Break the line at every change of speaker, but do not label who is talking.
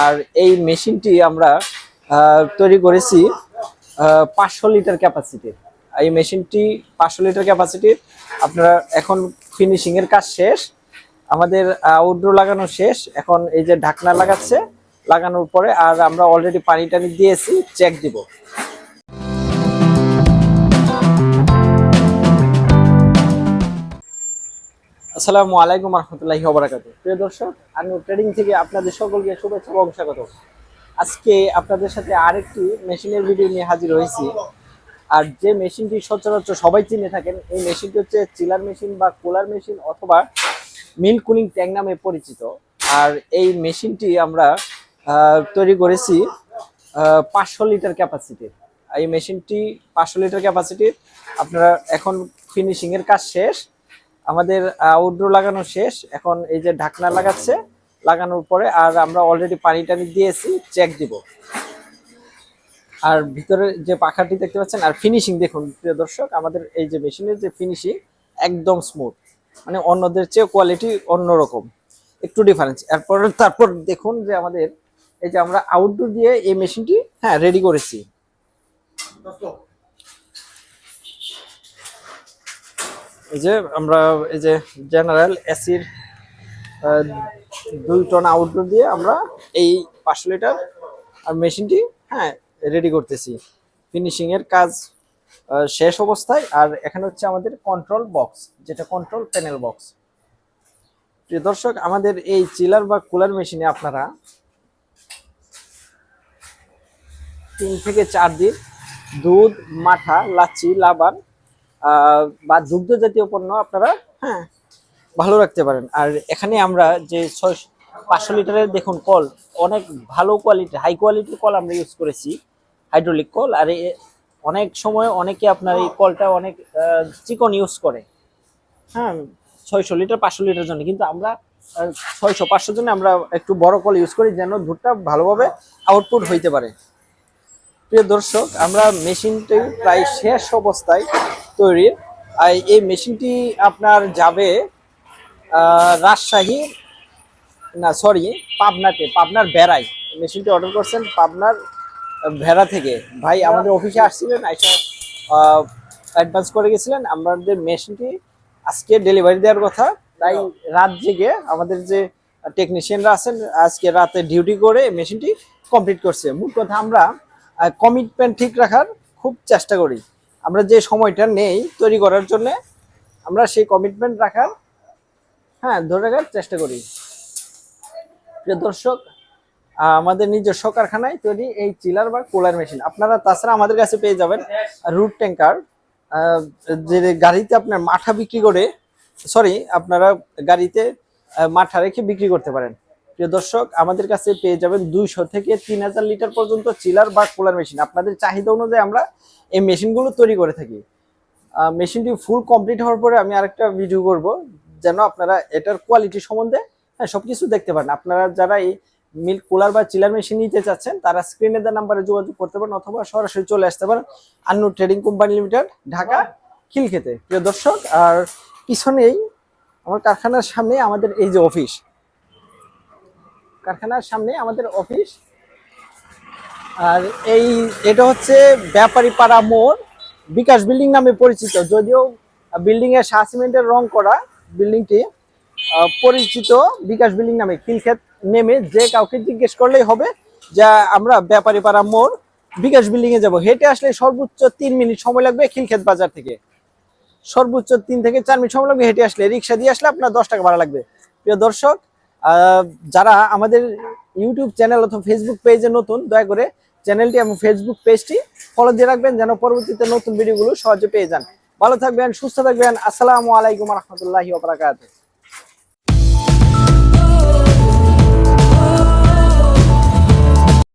আর এই মেশিনটি আমরা তৈরি করেছি পাঁচশো লিটার ক্যাপাসিটির এই মেশিনটি পাঁচশো লিটার ক্যাপাসিটির আপনারা এখন ফিনিশিংয়ের কাজ শেষ। আমাদের আউটডোর লাগানো শেষ। এখন এই যে ঢাকনা লাগাচ্ছে, লাগানোর পরে আর আমরা অলরেডি পানি টানি দিয়েছি চেক দিব। আসসালামু আলাইকুম রহমতুল্লাহি ওবরাকাতু। প্রিয় দর্শক, আমি ট্রেডিং থেকে আপনাদের সকলকে শুভেচ্ছা এবং স্বাগত আজকে আপনাদের সাথে আরেকটি মেশিনের ভিডিও নিয়ে হাজির হয়েছি। আর যে মেশিনটি সচরাচর সবাই চিনে থাকেন, এই মেশিনটি হচ্ছে চিলার মেশিন বা কুলার মেশিন অথবা মিল কুলিং ট্যাং নামে পরিচিত। আর এই মেশিনটি আমরা তৈরি করেছি পাঁচশো লিটার ক্যাপাসিটির এই মেশিনটি পাঁচশো লিটার ক্যাপাসিটির আপনারা এখন ফিনিশিংয়ের কাজ শেষ। আমাদের আউটডোর লাগানো শেষ। এখন এই যে ঢাকনা লাগাচ্ছে, লাগানোর পরে আর আমরা অলরেডি পানি টানি দিয়েছি চেক দিব। আর ভিতরে যে পাখাটি দেখতে পাচ্ছেন, আর ফিনিশিং দেখুন, প্রিয় দর্শক, আমাদের এই যে মেশিনের যে ফিনিশিং একদম স্মুথ মানে অন্যদের চেয়ে কোয়ালিটি অন্যরকম। একটু ডিফারেন্স এরপর, তারপর দেখুন যে আমাদের, এই যে আমরা আউটডোর দিয়ে এই মেশিনটি হ্যাঁ রেডি করেছি। এই যে আমরা এই যে জেনারেল এসির দুই টন আউটডোর দিয়ে আমরা এই পাঁচশো লিটার আর মেশিনটি হ্যাঁ রেডি করতেছি। ফিনিশিং এর কাজ শেষ অবস্থায়, আর এখানে হচ্ছে আমাদের কন্ট্রোল বক্স যেটা কন্ট্রোল প্যানেল বক্স প্রিয় দর্শক, আমাদের এই চিলার বা কুলার মেশিনে আপনারা তিন থেকে চার দিন দুধ, মাঠা, লাচ্ছি, লাবান বা দুগ্ধ জাতীয় পণ্য আপনারা হ্যাঁ। ভালো রাখতে পারেন। আর এখানে আমরা যে ছয় পাঁচশো লিটারের দেখুন কল অনেক ভালো কোয়ালিটি হাই কোয়ালিটির কল আমরা ইউজ করেছি হাইড্রোলিক কল। আর এ- অনেক সময় অনেকে আপনার এই কলটা অনেক চিকন ইউজ করে। হ্যাঁ ছয়শো লিটার পাঁচশো লিটার জন্য। কিন্তু আমরা ছয়শো পাঁচশো জন্য আমরা একটু বড় কল ইউজ করি যেন দুধটা ভালোভাবে আউটপুট হইতে পারে। প্রিয় দর্শক আমরা মেশিনটি প্রায় শেষ অবস্থায় তৈরির এই মেশিনটি আপনার যাবে রাজশাহী, না সরি পাবনাতে, পাবনার বেড়াই মেশিনটি অর্ডার করছেন পাবনার ভেড়া থেকে। ভাই, আমাদের অফিসে আসছিলেন, আইসা অ্যাডভান্স করে গেছিলেন। আমাদের মেশিনটি আজকে ডেলিভারি দেওয়ার কথা। তাই রাত জেগে আমাদের যে টেকনিশিয়ানরা আছেন, আজকে রাতে ডিউটি করে মেশিনটি কমপ্লিট করছে। মূল কথা আমরা কমিটমেন্ট ঠিক রাখার খুব চেষ্টা করি। আমরা যে সময়টা নেই তৈরি করার জন্য, আমরা সেই কমিটমেন্ট রাখার হ্যাঁ ধরে রাখার চেষ্টা করি। প্রিয় দর্শক আমাদের নিজস্ব কারখানায় তৈরি এই চিলার বা কুলার মেশিন। আপনারা তাছাড়া আমাদের কাছে পেয়ে যাবেন রুট ট্যাঙ্কার যে গাড়িতে আপনার মাঠা বিক্রি করে সরি আপনারা গাড়িতে মাঠা রেখে বিক্রি করতে পারেন। প্রিয় দর্শক, আমাদের কাছে পেয়ে যাবেন দুইশো থেকে তিন হাজার লিটার পর্যন্ত চিলার বা কুলার মেশিন। আপনাদের চাহিদা অনুযায়ী আমরা এই মেশিনগুলো তৈরি করে থাকি। মেশিনটি ফুল কমপ্লিট হওয়ার পরে আমি আরেকটা ভিডিও করব, যেন আপনারা এটার কোয়ালিটি সম্বন্ধে হ্যাঁ সব কিছু দেখতে পারেন। আপনারা যারা এই মিল্ক কুলার বা চিলার মেশিন নিতে চাচ্ছেন, তারা স্ক্রিনে দেওয়া নাম্বারে যোগাযোগ করতে পারেন অথবা সরাসরি চলে আসতে পারেন Annu trading company limited Dhaka খিলক্ষেতে। প্রিয় দর্শক, আর পিছনেই আমার কারখানার সামনে আমাদের এই যে অফিস কারখানার সামনে আমাদের অফিস। আর এই এটা হচ্ছে ব্যাপারী পাড়া মোড়, বিকাশ বিল্ডিং নামে পরিচিত। যদিও বিল্ডিং এর সিমেন্টের রং করা বিল্ডিংটি পরিচিত বিকাশ বিল্ডিং নামে খিলক্ষেত নেমে যে কাউকে জিজ্ঞেস করলেই হবে যা আমরা ব্যাপারী পাড়া মোড়, বিকাশ বিল্ডিং এ যাব। হেঁটে আসলে সর্বোচ্চ তিন মিনিট সময় লাগবে খিলক্ষেত বাজার থেকে। সর্বোচ্চ তিন থেকে চার মিনিট সময় লাগবে হেঁটে আসলে। রিক্সা দিয়ে আসলে আপনার দশ টাকা ভাড়া লাগবে। প্রিয় দর্শক যারা আমাদের ইউটিউব চ্যানেল অথবা ফেসবুক পেজে নতুন, দয়া করে চ্যানেলটি এবং ফেসবুক পেজটি ফলো দিয়ে রাখবেন যেন পরবর্তীতে নতুন ভিডিওগুলো সহজে পেয়ে যান। ভালো থাকবেন, সুস্থ থাকবেন। আসসালামু আলাইকুম রহমতুল্লাহি ওবরাকাতুহ